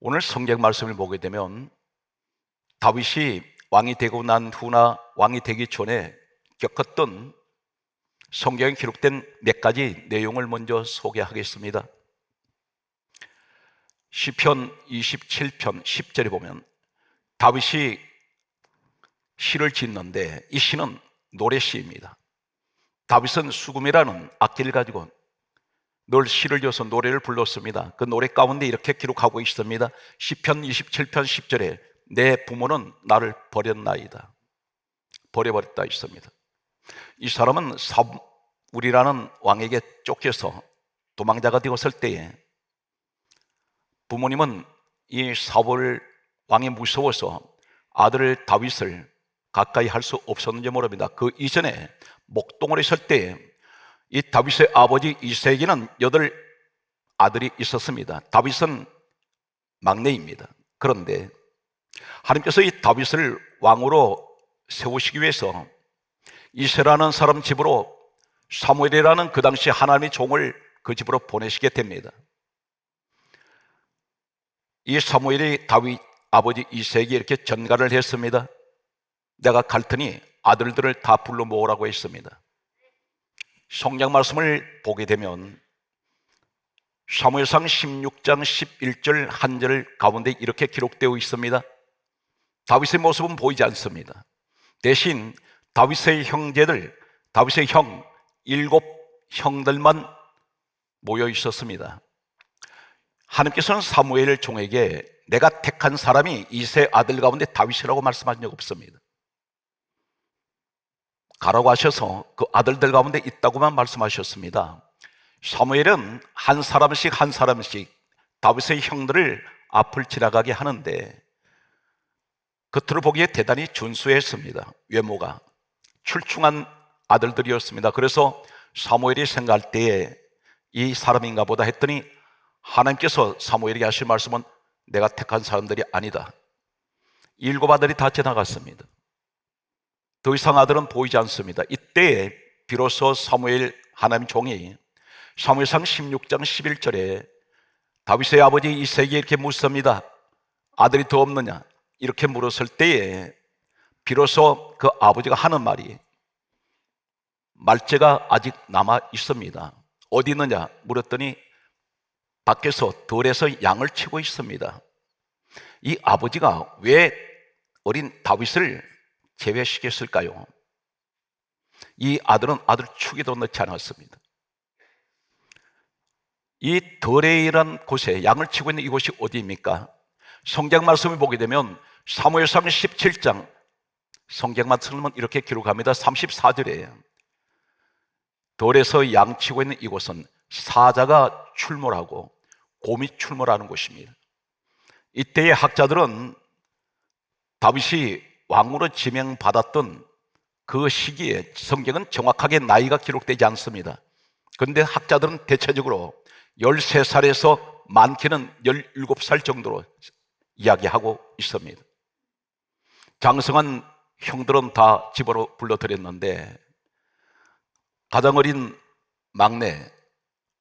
오늘 성경 말씀을 보게 되면 다윗이 왕이 되고 난 후나 왕이 되기 전에 겪었던 성경에 기록된 몇 가지 내용을 먼저 소개하겠습니다. 시편 27편 10절에 보면 다윗이 시를 짓는데 이 시는 노래시입니다. 다윗은 수금이라는 악기를 가지고 늘 시를 지어서 노래를 불렀습니다. 그 노래 가운데 이렇게 기록하고 있습니다. 시편 27편 10절에 내 부모는 나를 버렸나이다. 버려버렸다 있습니다. 이 사람은 사울이라는 왕에게 쫓겨서 도망자가 되었을 때에 부모님은 이 사울 왕이 무서워서 아들 다윗을 가까이 할 수 없었는지 모릅니다. 그 이전에 목동을 했을 때 이 다윗의 아버지 이세기는 여덟 아들이 있었습니다. 다윗은 막내입니다. 그런데 하나님께서 이 다윗을 왕으로 세우시기 위해서 이세라는 사람 집으로 사무엘이라는 그 당시 하나님의 종을 그 집으로 보내시게 됩니다. 이 사무엘이 다윗 아버지 이세에게 이렇게 전가를 했습니다. 내가 갈 테니 아들들을 다 불러 모으라고 했습니다. 성경 말씀을 보게 되면 사무엘상 16장 11절 한 절 가운데 이렇게 기록되어 있습니다. 다윗의 모습은 보이지 않습니다. 대신 다윗의 형제들, 다윗의 형 일곱 형들만 모여 있었습니다. 하나님께서는 사무엘 종에게 내가 택한 사람이 이세 아들 가운데 다윗이라고 말씀하신 적 없습니다. 가라고 하셔서 그 아들들 가운데 있다고만 말씀하셨습니다. 사무엘은 한 사람씩 한 사람씩 다윗의 형들을 앞을 지나가게 하는데 겉으로 보기에 대단히 준수했습니다. 외모가 출중한 아들들이었습니다. 그래서 사무엘이 생각할 때에 이 사람인가 보다 했더니 하나님께서 사무엘에게 하실 말씀은 내가 택한 사람들이 아니다. 일곱 아들이 다 지나갔습니다. 더 이상 아들은 보이지 않습니다. 이때에 비로소 사무엘 하나님 종이 사무엘상 16장 11절에 다윗의 아버지 이세에게 이렇게 묻습니다. 아들이 더 없느냐? 이렇게 물었을 때에 비로소 그 아버지가 하는 말이 말재가 아직 남아 있습니다. 어디 있느냐? 물었더니 밖에서 들에서 양을 치고 있습니다. 이 아버지가 왜 어린 다윗을 제외시켰을까요? 이 아들은 아들 축에도 넣지 않았습니다. 이 더레이란 곳에 양을 치고 있는 이곳이 어디입니까? 성경 말씀을 보게 되면 사무엘상 17장 성경 말씀은 이렇게 기록합니다. 34절에 돌에서 양 치고 있는 이곳은 사자가 출몰하고 곰이 출몰하는 곳입니다. 이때의 학자들은 다윗이 왕으로 지명받았던 그 시기에 성경은 정확하게 나이가 기록되지 않습니다. 그런데 학자들은 대체적으로 13살에서 많게는 17살 정도로 이야기하고 있습니다. 장성한 형들은 다 집으로 불러들였는데 가장 어린 막내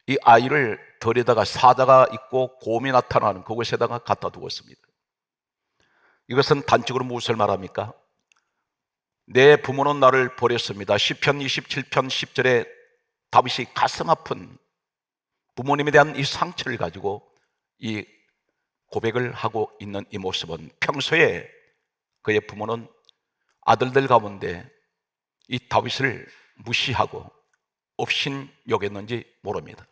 이 아이를 덜에다가 사자가 있고 곰이 나타나는 그곳에다가 갖다 두었습니다. 이것은 단적으로 무엇을 말합니까? 내 부모는 나를 버렸습니다. 시편 27편 10절에 다윗이 가슴 아픈 부모님에 대한 이 상처를 가지고 이 고백을 하고 있는 이 모습은 평소에 그의 부모는 아들들 가운데 이 다윗을 무시하고 없인 여겼는지 모릅니다.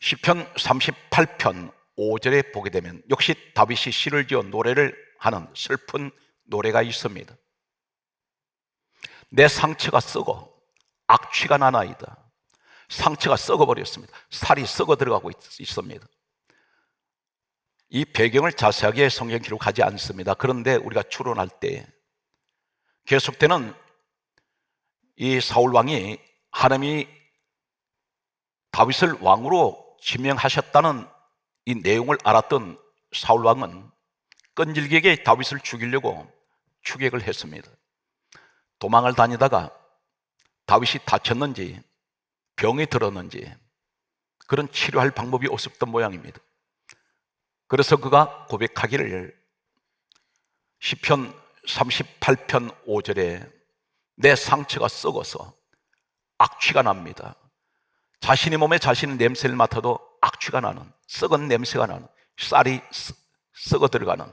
시편 38편 5절에 보게 되면 역시 다윗이 시를 지어 노래를 하는 슬픈 노래가 있습니다. 내 상처가 썩어 악취가 나나이다. 상처가 썩어버렸습니다. 살이 썩어 들어가고 있, 습니다 이 배경을 자세하게 성경 기록하지 않습니다. 그런데 우리가 추론할 때 계속되는 이 사울 왕이 하나님이 다윗을 왕으로 지명하셨다는 이 내용을 알았던 사울 왕은 끈질기게 다윗을 죽이려고 추격을 했습니다. 도망을 다니다가 다윗이 다쳤는지 병이 들었는지 그런 치료할 방법이 없었던 모양입니다. 그래서 그가 고백하기를 시편 38편 5절에 내 상처가 썩어서 악취가 납니다. 자신의 몸에 자신의 냄새를 맡아도 악취가 나는 썩은 냄새가 나는 쌀이 썩- 썩어 들어가는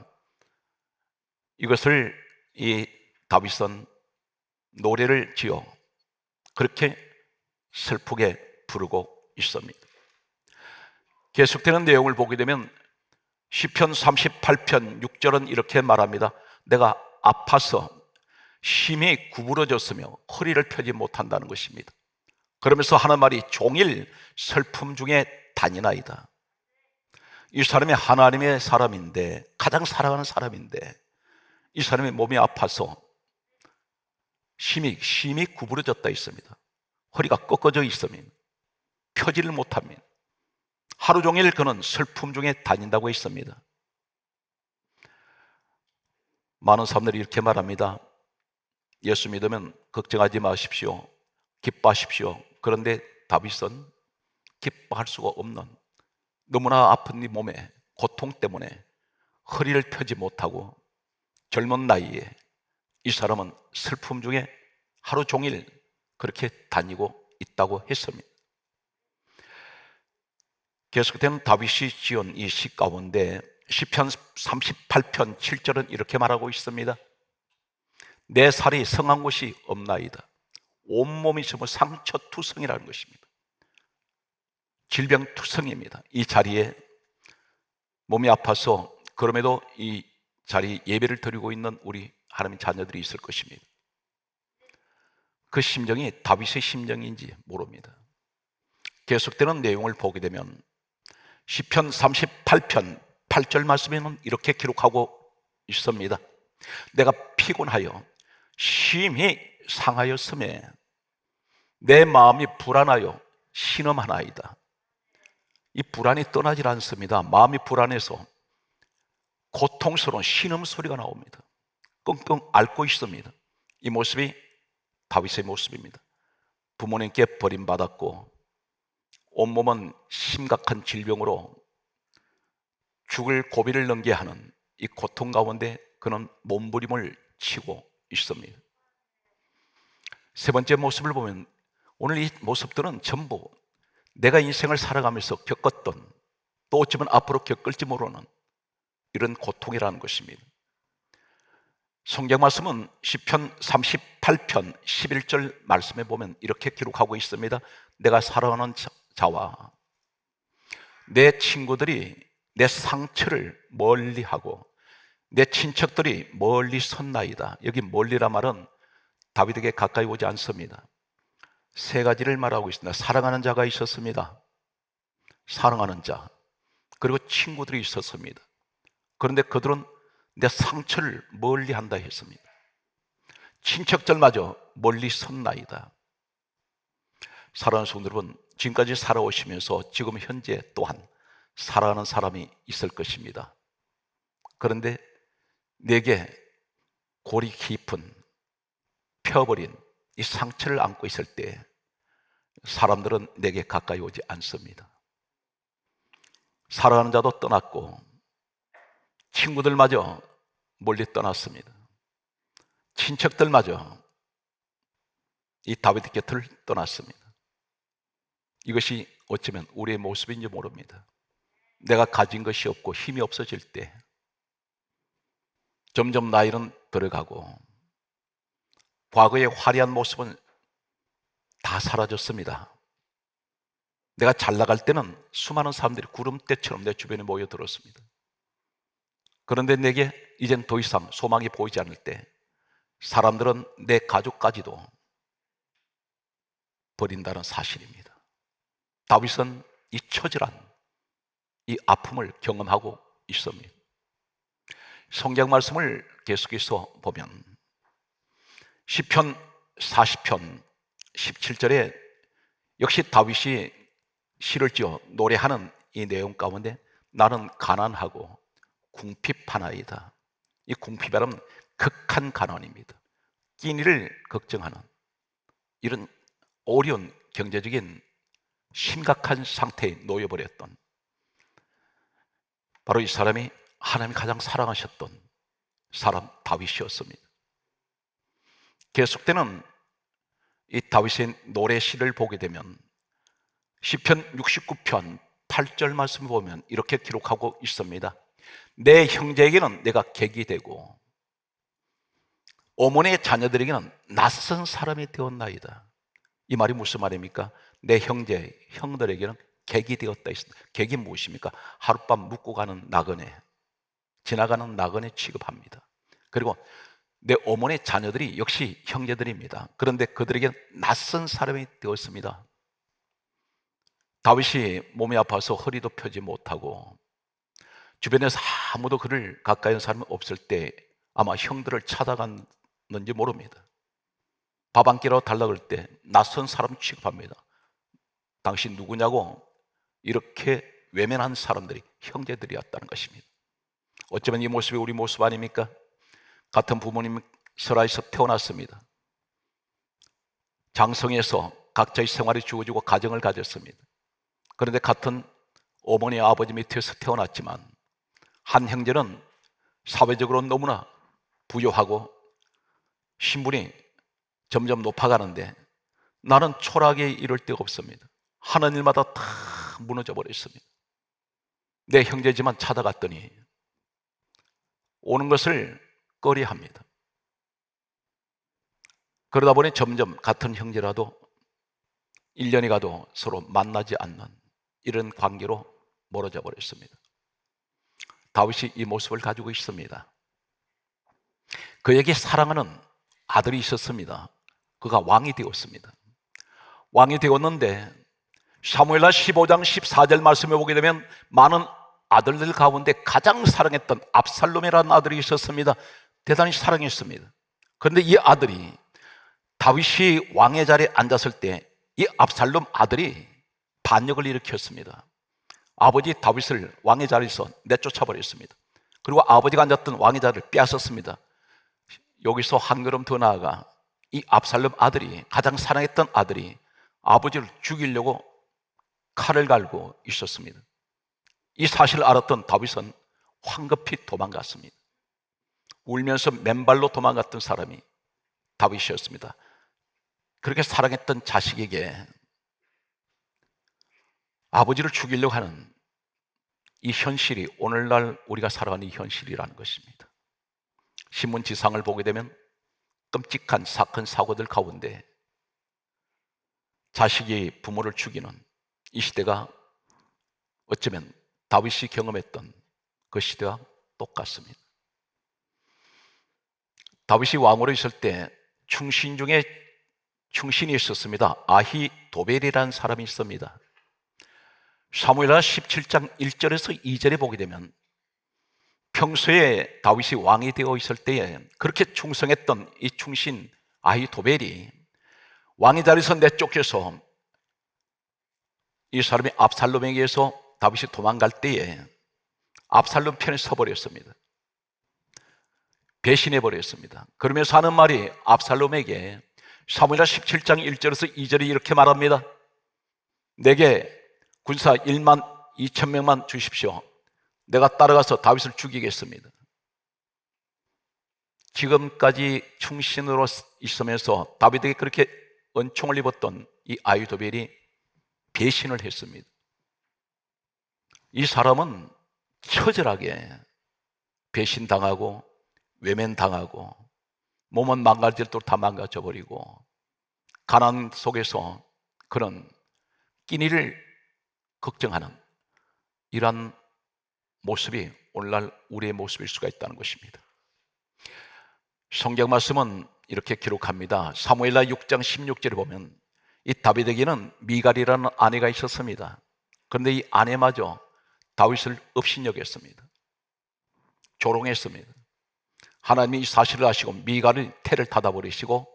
이것을 이 다윗은 노래를 지어 그렇게 슬프게 부르고 있습니다. 계속되는 내용을 보게 되면 시편 38편 6절은 이렇게 말합니다. 내가 아파서 심히 구부러졌으며 허리를 펴지 못한다는 것입니다. 그러면서 하는 말이 종일 슬픔 중에 다니나이다. 이 사람이 하나님의 사람인데 가장 사랑하는 사람인데 이 사람의 몸이 아파서 심히 심히 구부러졌다 있습니다. 허리가 꺾어져 있으면 펴지를 못합니다. 하루 종일 그는 슬픔 중에 다닌다고 했습니다. 많은 사람들이 이렇게 말합니다. 예수 믿으면 걱정하지 마십시오. 기뻐하십시오. 그런데 다윗은 기뻐할 수가 없는 너무나 아픈 이 몸에 고통 때문에 허리를 펴지 못하고 젊은 나이에 이 사람은 슬픔 중에 하루 종일 그렇게 다니고 있다고 했습니다. 계속된 다윗이 지은 이 시 가운데 시편 38편 7절은 이렇게 말하고 있습니다. 내 살이 성한 곳이 없나이다. 온몸이 전부 상처 투성이라는 것입니다. 질병 투성입니다. 이 자리에 몸이 아파서 그럼에도 이 자리 예배를 드리고 있는 우리 하나님 자녀들이 있을 것입니다. 그 심정이 다윗의 심정인지 모릅니다. 계속되는 내용을 보게 되면 시편 38편 8절 말씀에는 이렇게 기록하고 있습니다. 내가 피곤하여 심히 상하였음에 내 마음이 불안하여 신음하나이다. 이 불안이 떠나질 않습니다. 마음이 불안해서 고통스러운 신음 소리가 나옵니다. 끙끙 앓고 있습니다. 이 모습이 다윗의 모습입니다. 부모님께 버림받았고 온몸은 심각한 질병으로 죽을 고비를 넘게 하는 이 고통 가운데 그는 몸부림을 치고 있습니다. 세 번째 모습을 보면 오늘 이 모습들은 전부 내가 인생을 살아가면서 겪었던 또 어쩌면 앞으로 겪을지 모르는 이런 고통이라는 것입니다. 성경 말씀은 시편 38편 11절 말씀에 보면 이렇게 기록하고 있습니다. 내가 사랑하는 자- 자와 내 친구들이 내 상처를 멀리하고 내 친척들이 멀리 섰나이다. 여기 멀리라 말은 다윗에게 가까이 오지 않습니다. 세 가지를 말하고 있습니다. 사랑하는 자가 있었습니다. 사랑하는 자. 그리고 친구들이 있었습니다. 그런데 그들은 내 상처를 멀리 한다 했습니다. 친척들마저 멀리 섰나이다. 사랑하는 성도 여러분, 지금까지 살아오시면서 지금 현재 또한 사랑하는 사람이 있을 것입니다. 그런데 내게 골이 깊은 펴버린 이 상처를 안고 있을 때 사람들은 내게 가까이 오지 않습니다. 사랑하는 자도 떠났고 친구들마저 멀리 떠났습니다. 친척들마저 이 다윗 곁을 떠났습니다. 이것이 어쩌면 우리의 모습인지 모릅니다. 내가 가진 것이 없고 힘이 없어질 때 점점 나이는 들어가고 과거의 화려한 모습은 다 사라졌습니다. 내가 잘 나갈 때는 수많은 사람들이 구름대처럼 내 주변에 모여들었습니다. 그런데 내게 이젠 더 이상 소망이 보이지 않을 때 사람들은 내 가족까지도 버린다는 사실입니다. 다윗은 이 처절한 이 아픔을 경험하고 있습니다. 성경 말씀을 계속해서 보면 시편 40편 17절에 역시 다윗이 시를 지어 노래하는 이 내용 가운데 나는 가난하고 궁핍하나이다. 이 궁핍이라는 극한 가난입니다. 끼니를 걱정하는 이런 어려운 경제적인 심각한 상태에 놓여버렸던 바로 이 사람이 하나님이 가장 사랑하셨던 사람 다윗이었습니다. 계속되는 이 다윗의 노래 시를 보게 되면 시편 69편 8절 말씀 보면 이렇게 기록하고 있습니다. 내 형제에게는 내가 객이 되고 어머니의 자녀들에게는 낯선 사람이 되었나이다. 이 말이 무슨 말입니까? 내 형제, 형들에게는 객이 되었다. 객이 무엇입니까? 하룻밤 묵고 가는 나그네, 지나가는 나그네 취급합니다. 그리고 내 어머니 자녀들이 역시 형제들입니다. 그런데 그들에게 낯선 사람이 되었습니다. 다윗이 몸이 아파서 허리도 펴지 못하고 주변에서 아무도 그를 가까이 온 사람이 없을 때 아마 형들을 찾아갔는지 모릅니다. 밥 한 끼로 달라 그럴 때 낯선 사람 취급합니다. 당신 누구냐고 이렇게 외면한 사람들이 형제들이었다는 것입니다. 어쩌면 이 모습이 우리 모습 아닙니까? 같은 부모님 설아에서 태어났습니다. 장성에서 각자의 생활이 주어지고 가정을 가졌습니다. 그런데 같은 어머니 아버지 밑에서 태어났지만 한 형제는 사회적으로 너무나 부유하고 신분이 점점 높아가는데 나는 초라하게 이럴 데가 없습니다. 하는 일마다 다 무너져 버렸습니다. 내 형제지만 찾아갔더니 오는 것을 꺼려합니다. 그러다 보니 점점 같은 형제라도 1년이 가도 서로 만나지 않는 이런 관계로 멀어져 버렸습니다. 다윗이 이 모습을 가지고 있습니다. 그에게 사랑하는 아들이 있었습니다. 그가 왕이 되었습니다. 왕이 되었는데 사무엘하 15장 14절 말씀에 보게 되면 많은 아들들 가운데 가장 사랑했던 압살롬이라는 아들이 있었습니다. 대단히 사랑했습니다. 그런데 이 아들이 다윗이 왕의 자리에 앉았을 때 이 압살롬 아들이 반역을 일으켰습니다. 아버지 다윗을 왕의 자리에서 내쫓아 버렸습니다. 그리고 아버지가 앉았던 왕의 자리를 빼앗았습니다. 여기서 한 걸음 더 나아가 이 압살롬 아들이 가장 사랑했던 아들이 아버지를 죽이려고 칼을 갈고 있었습니다. 이 사실을 알았던 다윗은 황급히 도망갔습니다. 울면서 맨발로 도망갔던 사람이 다윗이었습니다. 그렇게 사랑했던 자식에게 아버지를 죽이려고 하는 이 현실이 오늘날 우리가 살아가는 이 현실이라는 것입니다. 신문 지상을 보게 되면 끔찍한 사건 사고들 가운데 자식이 부모를 죽이는 이 시대가 어쩌면 다윗이 경험했던 그 시대와 똑같습니다. 다윗이 왕으로 있을 때 충신 중에 충신이 있었습니다. 아히 도벨이라는 사람이 있습니다. 사무엘하 17장 1절에서 2절에 보게 되면 평소에 다윗이 왕이 되어 있을 때에 그렇게 충성했던 이 충신 아히 도벨이 왕의 자리에서 내쫓겨서 이 사람이 압살롬에게 의해서 다윗이 도망갈 때에 압살롬 편에 서버렸습니다. 배신해 버렸습니다. 그러면서 하는 말이 압살롬에게 사무엘하 17장 1절에서 2절이 이렇게 말합니다. 내게 군사 1만 2천 명만 주십시오. 내가 따라가서 다윗을 죽이겠습니다. 지금까지 충신으로 있으면서 다윗에게 그렇게 은총을 입었던 이 아이도벨이 배신을 했습니다. 이 사람은 처절하게 배신당하고 외면당하고 몸은 망가질도록 다 망가져버리고 가난 속에서 그런 끼니를 걱정하는 이러한 모습이 오늘날 우리의 모습일 수가 있다는 것입니다. 성경 말씀은 이렇게 기록합니다. 사무엘라 6장 16절에 보면 이 다윗에게는 미갈이라는 아내가 있었습니다. 그런데 이 아내마저 다윗을 업신여겼습니다. 조롱했습니다. 하나님이 이 사실을 아시고 미갈을 태를 닫아버리시고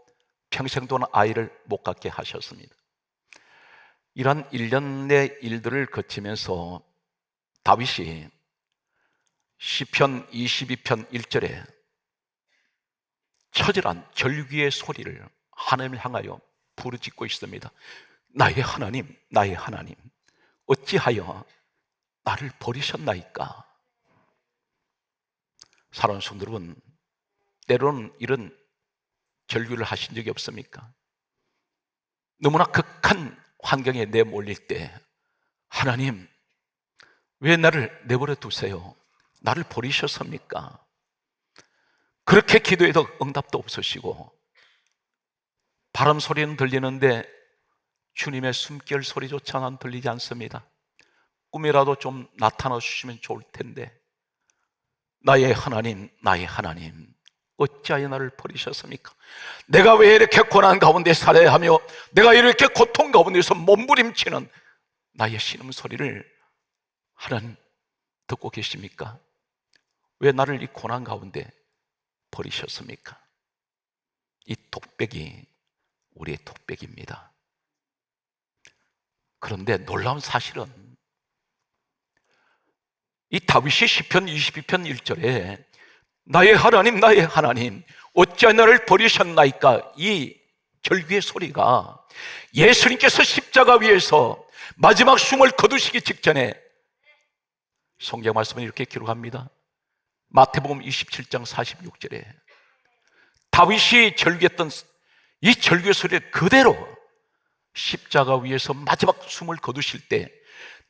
평생 동안 아이를 못 갖게 하셨습니다. 이런 일련의 일들을 거치면서 다윗이 시편 22편 1절에 처절한 절규의 소리를 하나님을 향하여 부르짖고 있습니다. 나의 하나님, 나의 하나님, 어찌하여 나를 버리셨나이까? 사랑하는 성도 여러분, 때로는 이런 절규를 하신 적이 없습니까? 너무나 극한 환경에 내몰릴 때 하나님 왜 나를 내버려 두세요? 나를 버리셨습니까? 그렇게 기도해도 응답도 없으시고 바람 소리는 들리는데 주님의 숨결 소리조차 난 들리지 않습니다. 꿈이라도 좀 나타나 주시면 좋을 텐데 나의 하나님, 나의 하나님 어찌하여 나를 버리셨습니까? 내가 왜 이렇게 고난 가운데 살아야 하며 내가 이렇게 고통 가운데서 몸부림치는 나의 신음소리를 하나님 듣고 계십니까? 왜 나를 이 고난 가운데 버리셨습니까? 이 독백이 우리의 독백입니다. 그런데 놀라운 사실은 이 다윗이 시편 22편 1절에 나의 하나님 나의 하나님 어찌하여 나를 버리셨나이까 이 절규의 소리가 예수님께서 십자가 위에서 마지막 숨을 거두시기 직전에 성경 말씀은 이렇게 기록합니다. 마태복음 27장 46절에 다윗이 절규했던 이 절규 소리를 그대로 십자가 위에서 마지막 숨을 거두실 때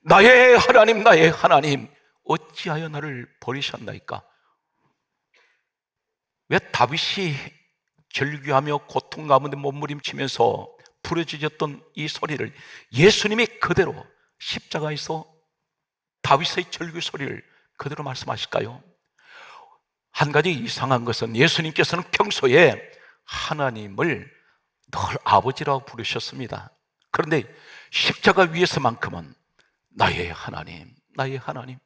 나의 하나님 나의 하나님 어찌하여 나를 버리셨나이까? 왜 다윗이 절규하며 고통 가운데 몸부림치면서 부르짖었던 이 소리를 예수님이 그대로 십자가에서 다윗의 절규 소리를 그대로 말씀하실까요? 한 가지 이상한 것은 예수님께서는 평소에 하나님을 늘 아버지라고 부르셨습니다. 그런데 십자가 위에서만큼은 나의 하나님, 나의 하나님,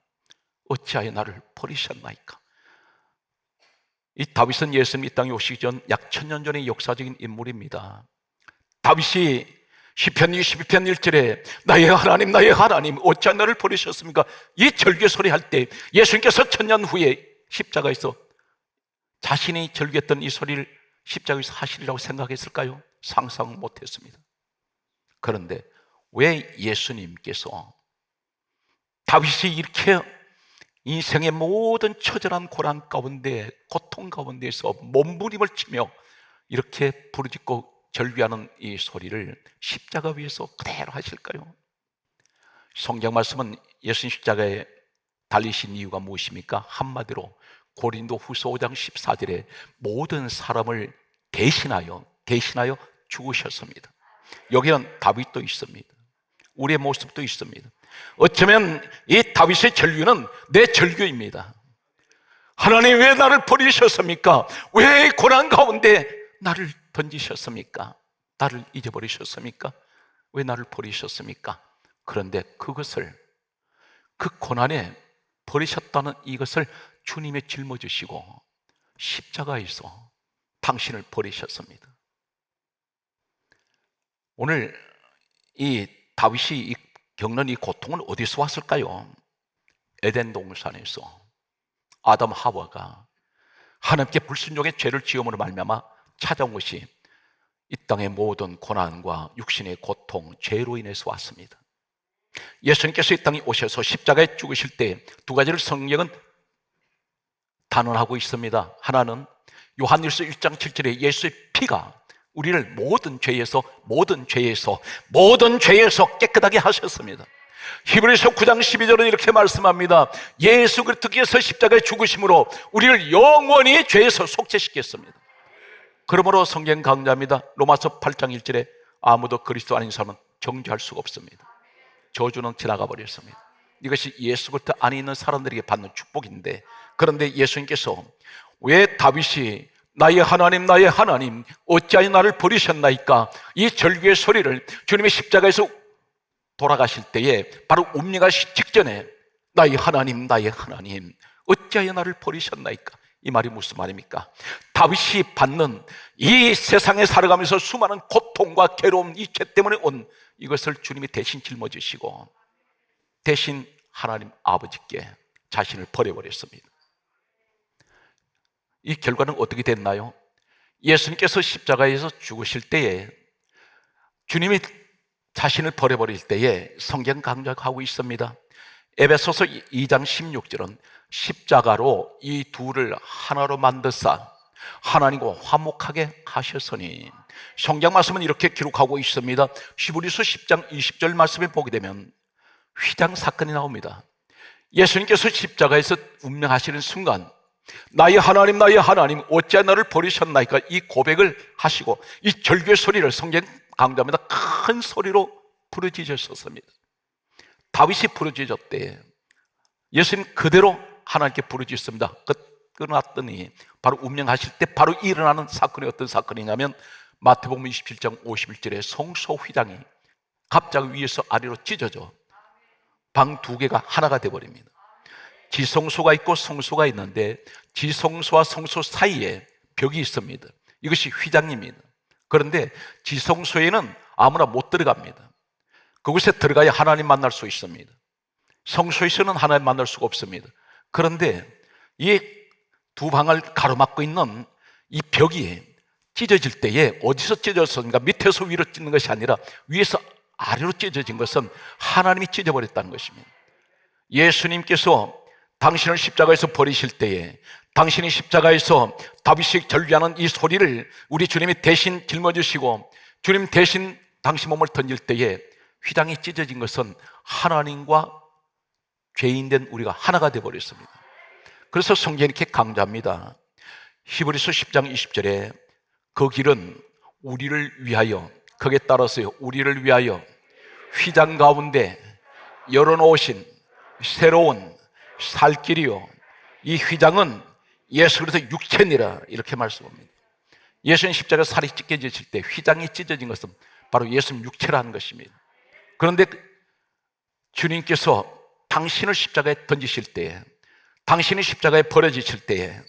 어찌하여 나를 버리셨나이까? 이 다윗은 예수님 이 땅에 오시기 전 약 천년 전의 역사적인 인물입니다. 다윗이 시편 22편 1절에 나의 하나님 나의 하나님 어찌 나를 버리셨습니까? 이 절규 소리 할 때 예수님께서 천년 후에 십자가에서 자신이 절규했던 이 소리를 십자가에서 하시리라고 생각했을까요? 상상 못했습니다. 그런데 왜 예수님께서 다윗이 이렇게 인생의 모든 처절한 고난 가운데 고통 가운데서 몸부림을 치며 이렇게 부르짖고 절규하는 이 소리를 십자가 위에서 그대로 하실까요? 성경 말씀은 예수님 십자가에 달리신 이유가 무엇입니까? 한마디로 고린도 후서 5장 14절에 모든 사람을 대신하여 대신하여 죽으셨습니다. 여기는 다윗도 있습니다. 우리의 모습도 있습니다. 어쩌면 이 다윗의 절규는 내 절규입니다. 하나님 왜 나를 버리셨습니까? 왜 고난 가운데 나를 던지셨습니까? 나를 잊어버리셨습니까? 왜 나를 버리셨습니까? 그런데 그것을 그 고난에 버리셨다는 이것을 주님의 짊어지시고 십자가에서 당신을 버리셨습니다. 오늘 이 다윗이 이 겪는 이 고통은 어디서 왔을까요? 에덴 동산에서 아담 하와가 하나님께 불순종의 죄를 지음으로 말미암아 찾아온 것이 이 땅의 모든 고난과 육신의 고통, 죄로 인해서 왔습니다. 예수님께서 이 땅에 오셔서 십자가에 죽으실 때 두 가지를 성경은 단언하고 있습니다. 하나는 요한일서 1장 7절에 예수의 피가 우리를 모든 죄에서 모든 죄에서 모든 죄에서 깨끗하게 하셨습니다. 히브리서 9장 12절은 이렇게 말씀합니다. 예수 그리스도께서 십자가에 죽으심으로 우리를 영원히 죄에서 속죄시켰습니다. 그러므로 성경 강자입니다. 로마서 8장 1절에 아무도 그리스도 아닌 사람은 정죄할 수가 없습니다. 저주는 지나가 버렸습니다. 이것이 예수 그리스도 안에 있는 사람들에게 받는 축복인데 그런데 예수님께서 왜 다윗이 나의 하나님 나의 하나님 어찌하여 나를 버리셨나이까 이 절규의 소리를 주님의 십자가에서 돌아가실 때에 바로 옮겨가시 직전에 나의 하나님 나의 하나님 어찌하여 나를 버리셨나이까 이 말이 무슨 말입니까? 다윗이 받는 이 세상에 살아가면서 수많은 고통과 괴로움 이 죄 때문에 온 이것을 주님이 대신 짊어지시고 대신 하나님 아버지께 자신을 버려버렸습니다. 이 결과는 어떻게 됐나요? 예수님께서 십자가에서 죽으실 때에 주님이 자신을 버려버릴 때에 성경 강조하고 있습니다. 에베소서 2장 16절은 십자가로 이 둘을 하나로 만드사 하나님과 화목하게 하셨으니 성경 말씀은 이렇게 기록하고 있습니다. 히브리서 10장 20절 말씀에 보게 되면 휘장 사건이 나옵니다. 예수님께서 십자가에서 운명하시는 순간 나의 하나님 나의 하나님 어찌 나를 버리셨나이까 이 고백을 하시고 이 절규의 소리를 성경 강조합니다. 큰 소리로 부르짖으셨습니다. 다윗이 부르짖었대. 예수님 그대로 하나님께 부르짖습니다. 그 끊어놨더니 바로 운명하실 때 바로 일어나는 사건이 어떤 사건이냐면 마태복음 27장 51절에 성소휘장이 갑자기 위에서 아래로 찢어져 방 두 개가 하나가 되어버립니다. 지성소가 있고 성소가 있는데 지성소와 성소 사이에 벽이 있습니다. 이것이 휘장입니다. 그런데 지성소에는 아무나 못 들어갑니다. 그곳에 들어가야 하나님 만날 수 있습니다. 성소에서는 하나님 만날 수가 없습니다. 그런데 이 두 방을 가로막고 있는 이 벽이 찢어질 때에 어디서 찢어졌습니까? 밑에서 위로 찢는 것이 아니라 위에서 아래로 찢어진 것은 하나님이 찢어버렸다는 것입니다. 예수님께서 당신을 십자가에서 버리실 때에 당신이 십자가에서 다윗이 절규하는 이 소리를 우리 주님이 대신 짊어지시고 주님 대신 당신 몸을 던질 때에 휘장이 찢어진 것은 하나님과 죄인된 우리가 하나가 되어 버렸습니다. 그래서 성경이 이렇게 강조합니다. 히브리서 10장 20절에 그 길은 우리를 위하여 거기에 따라서요 우리를 위하여 휘장 가운데 열어놓으신 새로운 살 길이요 이 휘장은 예수 그리스도 육체니라 이렇게 말씀합니다. 예수님 십자가 살이 찢겨지실 때 휘장이 찢어진 것은 바로 예수님 육체라는 것입니다. 그런데 주님께서 당신을 십자가에 던지실 때에 당신이 십자가에 버려지실 때에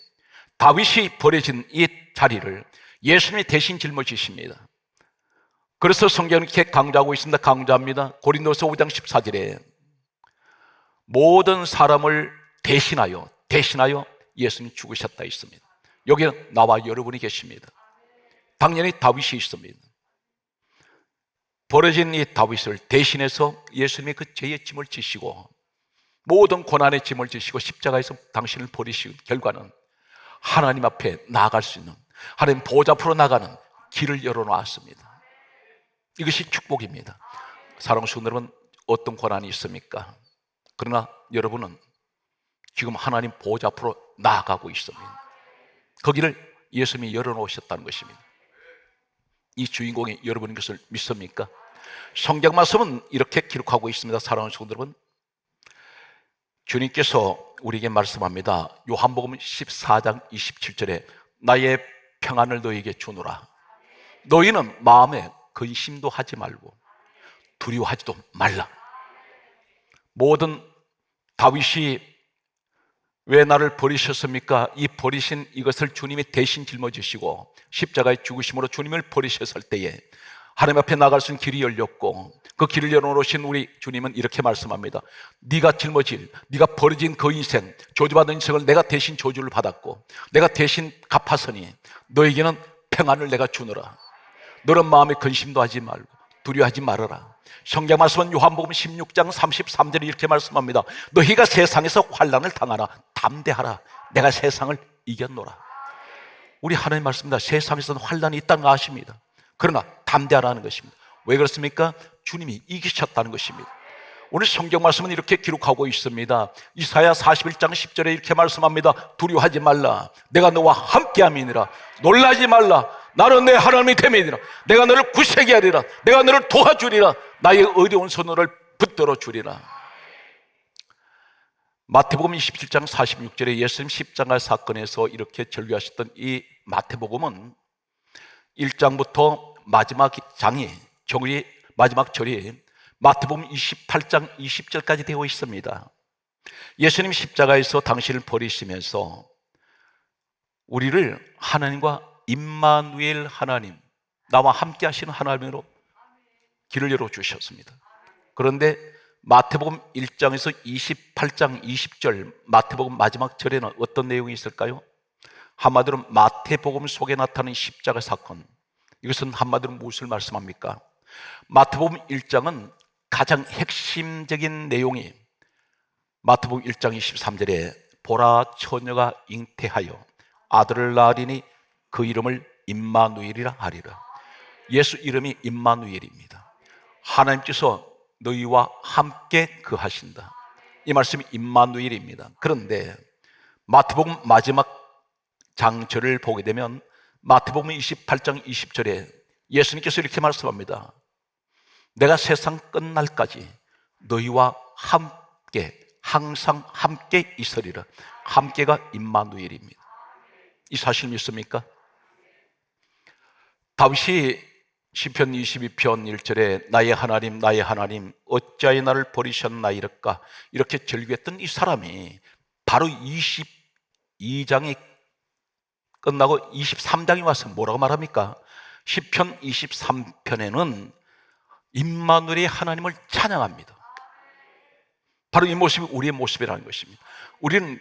다윗이 버려진 이 자리를 예수님이 대신 짊어지십니다. 그래서 성경은 이렇게 강조하고 있습니다. 강조합니다. 고린도서 5장 14절에 모든 사람을 대신하여 대신하여 예수님이 죽으셨다 있습니다. 여기는 나와 여러분이 계십니다. 당연히 다윗이 있습니다. 버려진 이 다윗을 대신해서 예수님이 그 죄의 짐을 지시고 모든 고난의 짐을 지시고 십자가에서 당신을 버리신 결과는 하나님 앞에 나아갈 수 있는 하나님 보좌 앞으로 나가는 길을 열어놓았습니다. 이것이 축복입니다. 성도 여러분 어떤 고난이 있습니까? 그러나 여러분은 지금 하나님 보좌 앞으로 나아가고 있습니다. 거기를 예수님이 열어놓으셨다는 것입니다. 이 주인공이 여러분인 것을 믿습니까? 성경 말씀은 이렇게 기록하고 있습니다. 사랑하는 성도 여러분. 주님께서 우리에게 말씀합니다. 요한복음 14장 27절에 나의 평안을 너에게 주노라. 너희는 마음에 근심도 하지 말고 두려워하지도 말라. 모든 다윗이 왜 나를 버리셨습니까? 이 버리신 이것을 주님이 대신 짊어지시고 십자가의 죽으심으로 주님을 버리셨을 때에 하나님 앞에 나갈 수 있는 길이 열렸고 그 길을 열어놓으신 우리 주님은 이렇게 말씀합니다. 네가 짊어질, 네가 버려진 그 인생, 저주받은 인생을 내가 대신 저주를 받았고 내가 대신 갚았으니 너에게는 평안을 내가 주노라. 너는 마음에 근심도 하지 말고 두려워하지 말아라. 성경 말씀은 요한복음 16장 33절에 이렇게 말씀합니다. 너희가 세상에서 환란을 당하나 담대하라. 내가 세상을 이겼노라. 우리 하나님 말씀입니다. 세상에서는 환란이 있다는 거 아십니다. 그러나 담대하라는 것입니다. 왜 그렇습니까? 주님이 이기셨다는 것입니다. 오늘 성경 말씀은 이렇게 기록하고 있습니다. 이사야 41장 10절에 이렇게 말씀합니다. 두려워하지 말라. 내가 너와 함께함이니라. 놀라지 말라. 나는 내 하나님이 됨이니라. 내가 너를 구세게 하리라. 내가 너를 도와주리라. 나의 어려운 손을 붙들어 주리라. 마태복음 27장 46절에 예수님 십자가 사건에서 이렇게 절규하셨던 이 마태복음은 1장부터 마지막 장이 정의 마지막 절이 마태복음 28장 20절까지 되어 있습니다. 예수님 십자가에서 당신을 버리시면서 우리를 하나님과 임마누엘 하나님 나와 함께 하시는 하나님으로 길을 열어 주셨습니다. 그런데 마태복음 1장에서 28장 20절 마태복음 마지막 절에는 어떤 내용이 있을까요? 한마디로 마태복음 속에 나타나는 십자가 사건 이것은 한마디로 무엇을 말씀합니까? 마태복음 1장은 가장 핵심적인 내용이 마태복음 1장 23절에 보라 처녀가 잉태하여 아들을 낳으리니 그 이름을 임마누엘이라 하리라. 예수 이름이 임마누엘입니다. 하나님께서 너희와 함께 그 하신다. 이 말씀이 임마누엘입니다. 그런데 마태복음 마지막 장절을 보게 되면 마태복음 28장 20절에 예수님께서 이렇게 말씀합니다. 내가 세상 끝날까지 너희와 함께 항상 함께 있으리라. 함께가 임마누엘입니다. 이 사실 믿습니까? 다윗이 시편 22편 1절에 나의 하나님 나의 하나님 어찌하여 나를 버리셨나이까 이렇게 절규했던 이 사람이 바로 22장이 끝나고 23장이 와서 뭐라고 말합니까? 시편 23편에는 임마누엘의 하나님을 찬양합니다. 바로 이 모습이 우리의 모습이라는 것입니다. 우리는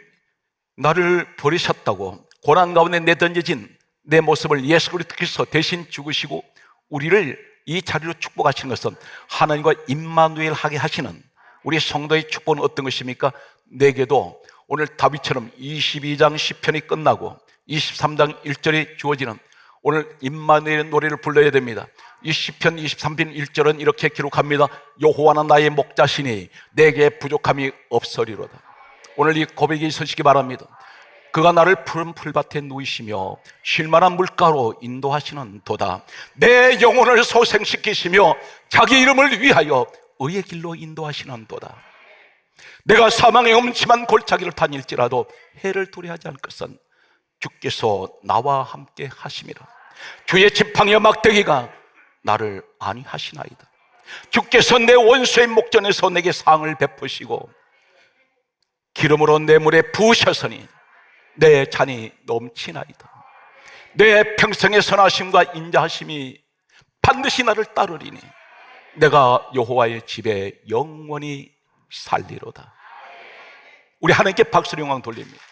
나를 버리셨다고 고난 가운데 내던져진 내 모습을 예수 그리스도께서 대신 죽으시고 우리를 이 자리로 축복하시는 것은 하나님과 임마누엘 하게 하시는 우리 성도의 축복은 어떤 것입니까? 내게도 오늘 다윗처럼 22장 10편이 끝나고 23장 1절이 주어지는 오늘 임마누엘 노래를 불러야 됩니다. 이 시편 23편 1절은 이렇게 기록합니다. 여호와는 나의 목자시니 내게 부족함이 없으리로다. 오늘 이 고백이 서시기 바랍니다. 그가 나를 푸른 풀밭에 누이시며 쉴만한 물가로 인도하시는 도다. 내 영혼을 소생시키시며 자기 이름을 위하여 의의 길로 인도하시는 도다. 내가 사망의 음침한 골짜기를 다닐지라도 해를 두려하지 않을 것은 주께서 나와 함께 하심이라. 주의 지팡이와 막대기가 나를 안위하시나이다. 주께서 내 원수의 목전에서 내게 상을 베푸시고 기름으로 내 물에 부으셨으니 내 잔이 넘치나이다. 내 평생의 선하심과 인자하심이 반드시 나를 따르리니 내가 여호와의 집에 영원히 살리로다. 우리 하나님께 박수를 영광 돌립니다.